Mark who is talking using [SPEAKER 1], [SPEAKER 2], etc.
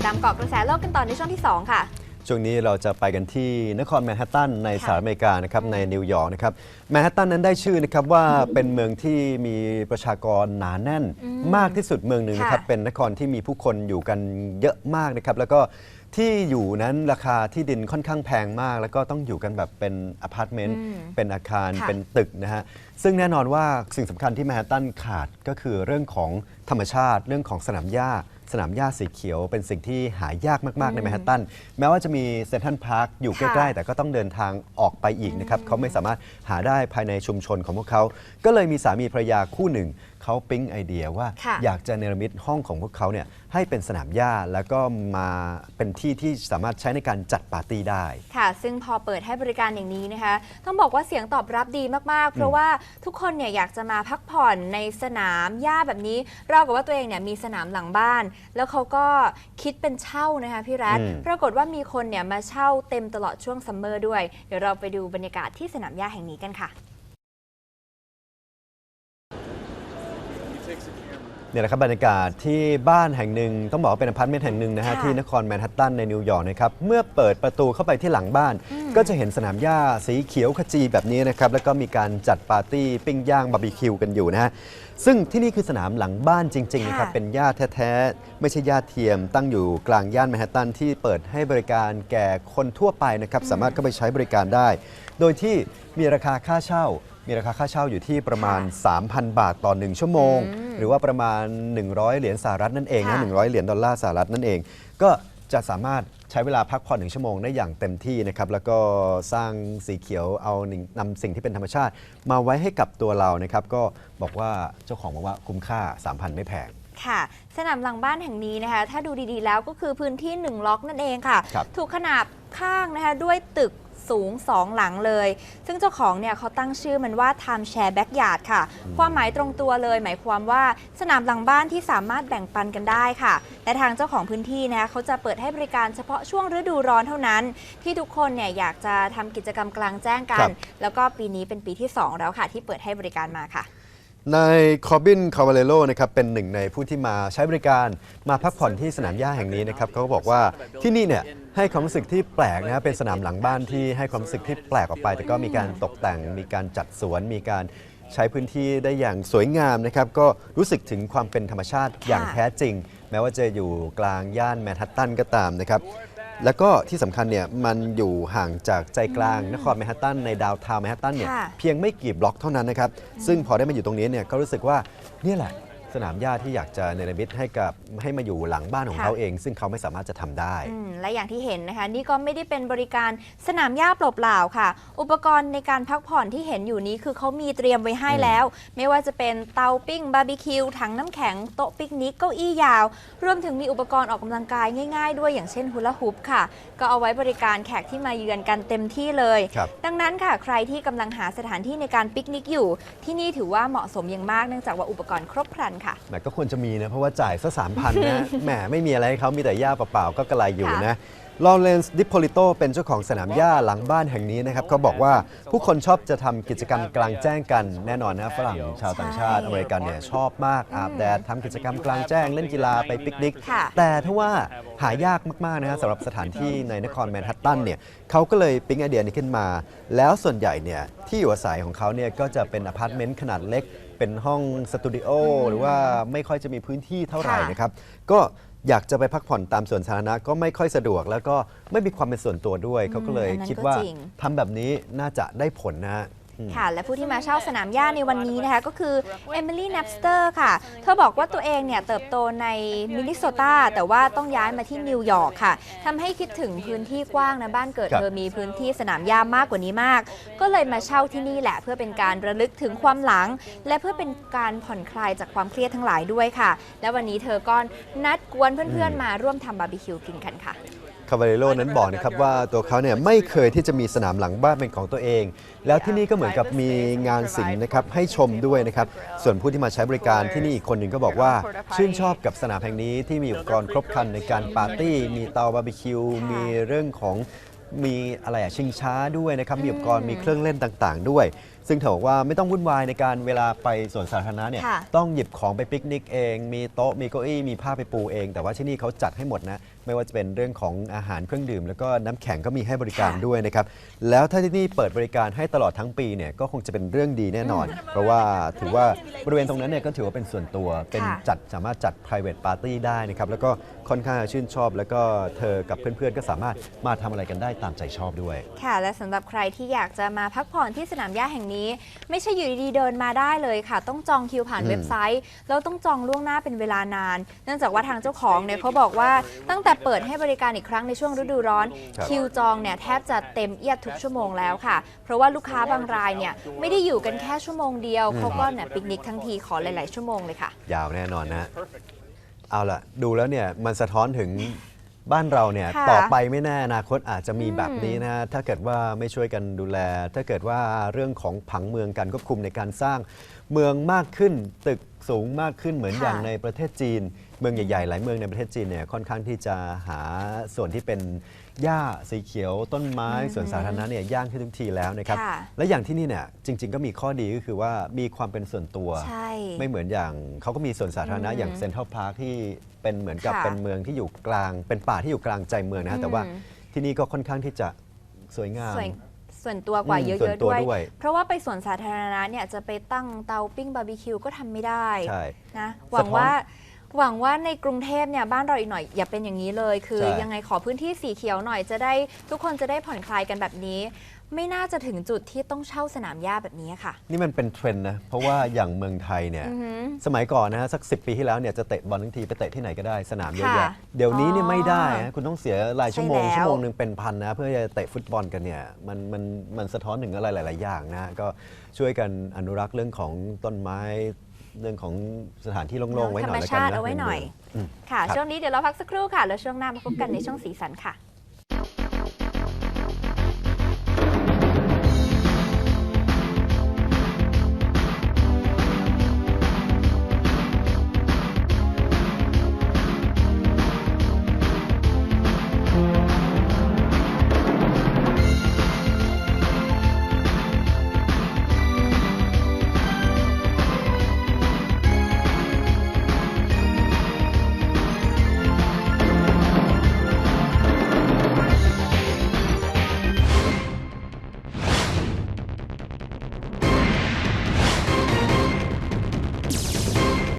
[SPEAKER 1] ดตามเกาะกระแสโลกกันต่อในช่วงที่ 2 ค่ะ
[SPEAKER 2] ช่วงนี้เราจะไปกันที่นครแมนฮัตตันในสหรัฐอเมริกานะครับในนิวยอร์กนะครับแมนฮัตตันนั้นได้ชื่อนะครับว่าเป็นเมืองที่มีประชากรหนาแน่นมากที่สุดเมืองหนึ่งนะครับ
[SPEAKER 1] ค่ะ
[SPEAKER 2] เป็นนครที่มีผู้คนอยู่กันเยอะมากนะครับแล้วก็ที่อยู่นั้นราคาที่ดินค่อนข้างแพงมาก แล้วก็ต้องอยู่กันแบบเป็นอพาร์ตเมนต์เป็นอาคาร
[SPEAKER 1] ค่ะ
[SPEAKER 2] เป็นตึกนะฮะซึ่งแน่นอนว่าสิ่งสำคัญที่แมนฮัตตันขาดก็คือเรื่องของธรรมชาติ เรื่องของสนามหญ้า สนามหญ้าสีเขียวเป็นสิ่งที่หายากมากๆในแมนฮัตตันแม้ว่าจะมีเซนทรัลพาร์คอยู่ใก
[SPEAKER 1] ค่ะ
[SPEAKER 2] ล้ๆ แต่ก็ต้องเดินทางออกไปอีกนะครับเขาไม่สามารถหาได้ภายในชุมชนของพวกเขา ก็เลยมีสามีภรรยาคู่หนึ่งเขาปิ๊งไอเดียว่า
[SPEAKER 1] ค่ะ
[SPEAKER 2] อยากจะเนรมิตห้องของพวกเขาเนี่ยให้เป็นสนามหญ้าแล้วก็มาเป็นที่ที่สามารถใช้ในการจัดปาร์ตี้ได้
[SPEAKER 1] ค่ะ ซึ่งพอเปิดให้บริการอย่างนี้นะคะ ต้องบอกว่าเสียงตอบรับดีมาก ๆ เพราะว่าทุกคนเนี่ยอยากจะมาพักผ่อนในสนามหญ้าแบบนี้ เรากับว่าตัวเองเนี่ยมีสนามหลังบ้านแล้วเขาก็คิดเป็นเช่านะคะพี่รัฐ
[SPEAKER 2] อืม
[SPEAKER 1] ปรากฏว่ามีคนเนี่ยมาเช่าเต็มตลอดช่วงซัมเมอร์ด้วย เดี๋ยวเราไปดูบรรยากาศที่สนามหญ้าแห่งนี้กันค่ะ
[SPEAKER 2] เนี่ยแหละครับบรรยากาศที่บ้านแห่งหนึ่งต้องบอกว่าเป็นอพาร์ตเมนต์แห่งหนึ่งนะฮะ
[SPEAKER 1] ค่ะ
[SPEAKER 2] ที่นครแมนฮัตตันในนิวยอร์กนะครับเมื่อเปิดประตูเข้าไปที่หลังบ้าน ก็จะเห็นสนามหญ้าสีเขียวขจีแบบนี้นะครับแล้วก็มีการจัดปาร์ตี้ปิ้งย่างบาร์บีคิวกันอยู่นะฮะซึ่งที่นี่คือสนามหลังบ้านจริงๆนะครับ
[SPEAKER 1] ค่ะ
[SPEAKER 2] เป็นหญ้าแท้ๆไม่ใช่หญ้าเทียม ตั้งอยู่กลางย่านแมนฮัตตันที่เปิดให้บริการแก่คนทั่วไปนะครับสามารถเข้าไปใช้บริการได้ โดยที่มีราคาค่าเช่า มีราคาค่าเช่าอยู่ที่ประมาณ 3,000 บาทต่อ 1 ชั่วโมง หรือว่าประมาณ 100 เหรียญสหรัฐนั่นเองนะ
[SPEAKER 1] ค่ะ
[SPEAKER 2] 100 เหรียญดอลลาร์สหรัฐนั่นเอง ก็จะสามารถใช้เวลาพักผ่อนหนึ่งชั่วโมงได้อย่างเต็มที่นะครับ แล้วก็สร้างสีเขียวเอาหนึ่งนำสิ่งที่เป็นธรรมชาติ มาไว้ให้กับตัวเรานะครับ ก็บอกว่าเจ้าของบอกว่าคุ้มค่า 3,000 ไม่แพง
[SPEAKER 1] ค่ะสนามหลังบ้านแห่งนี้นะคะ ถ้าดูดีๆแล้วก็คือพื้นที่ 1 ล็อกนั่นเองค่ะ
[SPEAKER 2] ครับ
[SPEAKER 1] ถูกขนาบข้างนะคะด้วยตึก สูง 2 หลังเลย ซึ่งเจ้าของเนี่ยเขาตั้งชื่อมันว่า Time Share Backyard ค่ะ ความหมายตรงตัวเลย หมายความว่าสนามหลังบ้านที่สามารถแบ่งปันกันได้ค่ะและทางเจ้าของพื้นที่นะคะเขาจะเปิดให้บริการเฉพาะช่วงฤดูร้อนเท่านั้น ที่ทุกคนเนี่ยอยากจะทำกิจกรรมกลางแจ้งกั
[SPEAKER 2] ครั
[SPEAKER 1] น
[SPEAKER 2] บ
[SPEAKER 1] แล้วก็ปีนี้เป็นปีที่ 2 แล้วค่ะ ที่เปิดให้บริการมาค่ะ
[SPEAKER 2] นายคอบินคาวาเลโลนะครับเป็นหนึ่งในผู้ที่มาใช้บริการมาพักผ่อนที่สนามหญ้าแห่งนี้นะครับเขาก็บอกว่าที่นี่เนี่ยให้ความรู้สึกที่แปลกนะฮะเป็นสนามหลังบ้านที่ให้ความรู้สึกที่แปลกออกไป แต่ก็มีการตกแต่ง มีการจัดสวน มีการใช้พื้นที่ได้อย่างสวยงามนะครับก็รู้สึกถึงความเป็นธรรมชาติอย่างแท้จริง แม้ว่าจะอยู่กลางย่านแมนฮัตตันก็ตามนะครับ แล้วก็ที่สำคัญเนี่ยมันอยู่ห่างจากใจกลางนครแมนฮัตตันในดาวน์ทาวน์แมนฮัตตันเนี่ย
[SPEAKER 1] ค่ะ
[SPEAKER 2] เพียงไม่กี่บล็อกเท่านั้นนะครับ ซึ่งพอได้มาอยู่ตรงนี้เนี่ยก็รู้สึกว่าเนี่ยแหละ สนามหญ้าที่อยากจะเนรมิตให้กับให้มาอยู่หลังบ้านของ
[SPEAKER 1] ค่ะ
[SPEAKER 2] เขาเอง ซึ่งเขาไม่สามารถจะทำได้
[SPEAKER 1] อืมและอย่างที่เห็นนะคะ นี่ก็ไม่ได้เป็นบริการสนามหญ้าเปล่าๆค่ะ อุปกรณ์ในการพักผ่อนที่เห็นอยู่นี้คือเขามีเตรียมไว้ให้แล้ว ไม่ว่าจะเป็นเตาปิ้งบาร์บีคิวถังน้ำแข็งโต๊ะปิกนิกเก้าอี้ยาว รวมถึงมีอุปกรณ์ออกกำลังกายง่ายๆด้วยอย่างเช่นฮูลาฮูปค่ะ ก็เอาไว้บริการแขกที่มาเยือนกันเต็มที่เลย
[SPEAKER 2] ครับ
[SPEAKER 1] ดังนั้นค่ะ ใครที่กำลังหาสถานที่ในการปิกนิกอยู่ ที่นี่ถือว่าเหมาะสมอย่างมากเนื่องจากว่าอุปกรณ์ครบครันค่ะ
[SPEAKER 2] แหมก็ควรจะมีนะ เพราะว่าจ่ายสักสามพันนะ แหมไม่มีอะไรให้เขามีแต่หญ้าเปล่าๆก็กระไรอยู่นะ ลอเรนซ์ดิโพลิโตเป็นเจ้าของสนามหญ้าหลังบ้านแห่งนี้นะครับเขาบอกว่าผู้คนชอบจะทำกิจกรรมกลางแจ้งกันแน่นอนนะฝรั่งชาวต่างชาติ
[SPEAKER 1] ใช่
[SPEAKER 2] อเมริกันเนี่ยชอบมากอาบแดดทำกิจกรรมกลางแจ้งเล่นกีฬาไปปิกนิก
[SPEAKER 1] ค่ะ
[SPEAKER 2] แต่ถ้าว่าหายากมากๆนะฮะสำหรับสถานที่ในนครแมนฮัตตันเนี่ยเขาก็เลยปิ๊งไอเดียนี้ขึ้นมา แล้วส่วนใหญ่เนี่ยที่อยู่อาศัยของเขาเนี่ยก็จะเป็นอพาร์ตเมนต์ขนาดเล็ก เป็นห้องสตูดิโอหรือว่าไม่ค่อยจะมีพื้นที่เท่าไหร่
[SPEAKER 1] ค่ะ
[SPEAKER 2] นะครับก็ อยากจะไปพักผ่อนตามสวนสาธารณะก็ไม่ค่อยสะดวก แล้วก็ไม่มีความเป็นส่วนตัวด้วย เขาก็เลย
[SPEAKER 1] อันนั้น
[SPEAKER 2] คิด
[SPEAKER 1] ก็
[SPEAKER 2] ว่า
[SPEAKER 1] จริง
[SPEAKER 2] ทำแบบนี้น่าจะได้ผลนะฮะอืม
[SPEAKER 1] ค่ะ และผู้ที่มาเช่าสนามหญ้าในวันนี้นะคะ ก็คือเอมิลี่นับสเตอร์ค่ะ เธอบอกว่าตัวเองเนี่ยเติบโตในมินนิโซตาแต่ว่าต้องย้ายมาที่นิวยอร์กค่ะทำให้คิดถึงพื้นที่กว้างนะบ้านเกิด
[SPEAKER 2] ครับ
[SPEAKER 1] เธอมีพื้นที่สนามหญ้ามากกว่านี้มาก ก็เลยมาเช่าที่นี่แหละ เพื่อเป็นการระลึกถึงความหลัง และเพื่อเป็นการผ่อนคลายจากความเครียดทั้งหลายด้วยค่ะ และวันนี้เธอก็นัดกวนเพื่อนๆมาร่วมทำบาร์บีคิวกินกันค่ะ
[SPEAKER 2] คาบาเรโลนั้นบอกนะครับว่าตัวเขาเนี่ยไม่เคยที่จะมีสนามหลังบ้านเป็นของตัวเอง แล้วที่นี่ก็เหมือนกับมีงานศิลป์นะครับให้ชมด้วยนะครับ ส่วนผู้ที่มาใช้บริการที่นี่อีกคนหนึ่งก็บอกว่า ชื่นชอบกับสนามแห่งนี้ที่มีอุปกรณ์ครบครันในการปาร์ตี้ มีเตาบาร์บีคิว มีเรื่องของมีอะไรอะชิงช้าด้วยนะครับมีอุปกรณ์มีเครื่องเล่นต่าง ๆ ด้วย ซึ่งเถบอกว่าไม่ต้องวุ่นวายในการเวลาไปสวนสาธารณะเนี่ย
[SPEAKER 1] ค่ะ
[SPEAKER 2] ต้องหยิบของไปปิกนิกเอง มีโต๊ะมีเก้าอี้มีผ้าไปปูเอง แต่ว่าที่นี่เขาจัดให้หมดนะ ไม่ว่าจะเป็นเรื่องของอาหารเครื่องดื่ม แล้วก็น้ำแข็งก็มีให้บริการ
[SPEAKER 1] ค่ะ
[SPEAKER 2] ด้วยนะครับ แล้วถ้าที่นี่เปิดบริการให้ตลอดทั้งปีเนี่ยก็คงจะเป็นเรื่องดีแน่นอน เพราะว่าถือว่าบริเวณตรงนั้นเนี่ยก็ถือว่าเป็นส่วนตัวเป็น
[SPEAKER 1] ค่ะ
[SPEAKER 2] จัดสามารถจัด private party ได้นะครับ แล้วก็ค่อนข้างชื่นชอบ แล้วก็เธอกับเพื่อนๆ ก็สามารถมาทำอะไรกันได้ตามใจชอบด้วย
[SPEAKER 1] ค่ะ และสำหรับใครที่อยากจะมาพักผ่อนที่สนามหญ้าแห่งนี้ไม่ใช่อยู่ดีๆเดินมาได้เลยค่ะ ต้องจองคิวผ่าน
[SPEAKER 2] อืม
[SPEAKER 1] เว็บไซต์แล้วต้องจองล่วงหน้าเป็นเวลานาน เนื่องจากว่าทางเจ้าของเนี่ยเขาบอกว่าตั้งแต่เปิดให้บริการอีกครั้งในช่วงฤดูร้อน
[SPEAKER 2] ครับ
[SPEAKER 1] คิวจองเนี่ยแทบจะเต็มเอียดทุกชั่วโมงแล้วค่ะ เพราะว่าลูกค้าบางรายเนี่ยไม่ได้อยู่กันแค่ชั่วโมงเดียวเขาก็เนี่ยปิกนิกทั้งทีขอหลาย ๆ ชั่วโมงเลยค่ะ
[SPEAKER 2] ยาวแน่นอนนะ เอาล่ะ ดูแล้วเนี่ย มันสะท้อนถึง บ้านเราเนี่ย
[SPEAKER 1] ค่ะ
[SPEAKER 2] ต่อไปไม่แน่อนาคตอาจจะมี
[SPEAKER 1] อืม
[SPEAKER 2] แบบนี้นะถ้าเกิดว่าไม่ช่วยกันดูแล ถ้าเกิดว่าเรื่องของผังเมืองการควบคุมในการสร้าง เมืองมากขึ้นตึกสูงมากขึ้นเหมือน
[SPEAKER 1] ค่ะ
[SPEAKER 2] อย่างในประเทศจีน เมืองใหญ่ๆ หลายเมืองในประเทศจีนเนี่ยค่อนข้างที่จะหาส่วนที่เป็นหญ้าสีเขียวต้นไม้ส่วนสาธารณะเนี่ยย่างขึ้นทุกทีแล้วนะครับ
[SPEAKER 1] ค่ะ
[SPEAKER 2] และอย่างที่นี่เนี่ยจริง ๆ ก็มีข้อดีก็คือว่ามีความเป็นส่วนตัว
[SPEAKER 1] ใช่
[SPEAKER 2] ไม่เหมือนอย่างเขาก็มีสวนสาธารณะ
[SPEAKER 1] อืม
[SPEAKER 2] อย่างเซ็นทรัลพาร์คที่เป็นเหมือนกับ
[SPEAKER 1] ค่ะ
[SPEAKER 2] เป็นเมืองที่อยู่กลาง เป็นป่าที่อยู่กลางใจเมืองนะฮะแต่ว่า
[SPEAKER 1] อืม
[SPEAKER 2] ที่นี่ก็ค่อนข้างที่จะสวยงาม
[SPEAKER 1] ส่วน ส่วนตัวกว่า
[SPEAKER 2] อืม
[SPEAKER 1] เย
[SPEAKER 2] ส่วน
[SPEAKER 1] อะๆ
[SPEAKER 2] ตัว
[SPEAKER 1] ด้วย
[SPEAKER 2] ด้วย
[SPEAKER 1] เพราะว่าไปสวนสาธารณะเนี่ยจะไปตั้งเตาปิ้งบาร์บีคิวก็ทำไม่ได้
[SPEAKER 2] ใช่
[SPEAKER 1] นะหวังว่าหวังว่าในกรุงเทพเนี่ยบ้านเราอีกหน่อยอย่าเป็นอย่างนี้เลย คือ
[SPEAKER 2] ใช่
[SPEAKER 1] ยังไงขอพื้นที่สีเขียวหน่อยจะได้ทุกคนจะได้ผ่อนคลายกันแบบนี้ ไม่น่าจะถึงจุดที่ต้องเช่าสนามหญ้าแบบนี้ค่ะ
[SPEAKER 2] นี่มันเป็นเทรนด์นะ เพราะว่าอย่างเมืองไทยเนี่ย
[SPEAKER 1] อือหือ
[SPEAKER 2] สมัยก่อนนะฮะสัก 10 ปีที่แล้วเนี่ยจะเตะบอลทั้งทีไปเตะที่ไหนก็ได้สนามเยอะ
[SPEAKER 1] ค่ะ
[SPEAKER 2] แยะเดี๋ยวนี้เนี่ย
[SPEAKER 1] อ๋อ
[SPEAKER 2] ไม่ได้นะคุณต้องเสียรายชั่วโมง
[SPEAKER 1] ใช่แล้ว
[SPEAKER 2] ชั่วโมงหนึ่งเป็นพันนะ เพื่อจะเตะฟุตบอลกันเนี่ยมันมันมันสะท้อนถึงอะไรหลาย ๆ อย่างนะ ก็ช่วยกันอนุรักษ์เรื่องของต้นไม้เรื่องของสถานที่โล่งๆไว้หน่อย
[SPEAKER 1] ธรรม
[SPEAKER 2] แล้วกัน
[SPEAKER 1] ชาติ
[SPEAKER 2] นะ
[SPEAKER 1] เอาไว้หน่อย
[SPEAKER 2] อืม
[SPEAKER 1] ค่ะ
[SPEAKER 2] ครับ
[SPEAKER 1] ช่วงนี้เดี๋ยวเราพักสักครู่ค่ะ แล้วช่วงหน้ามาพบกันในช่วงสีสันค่ะ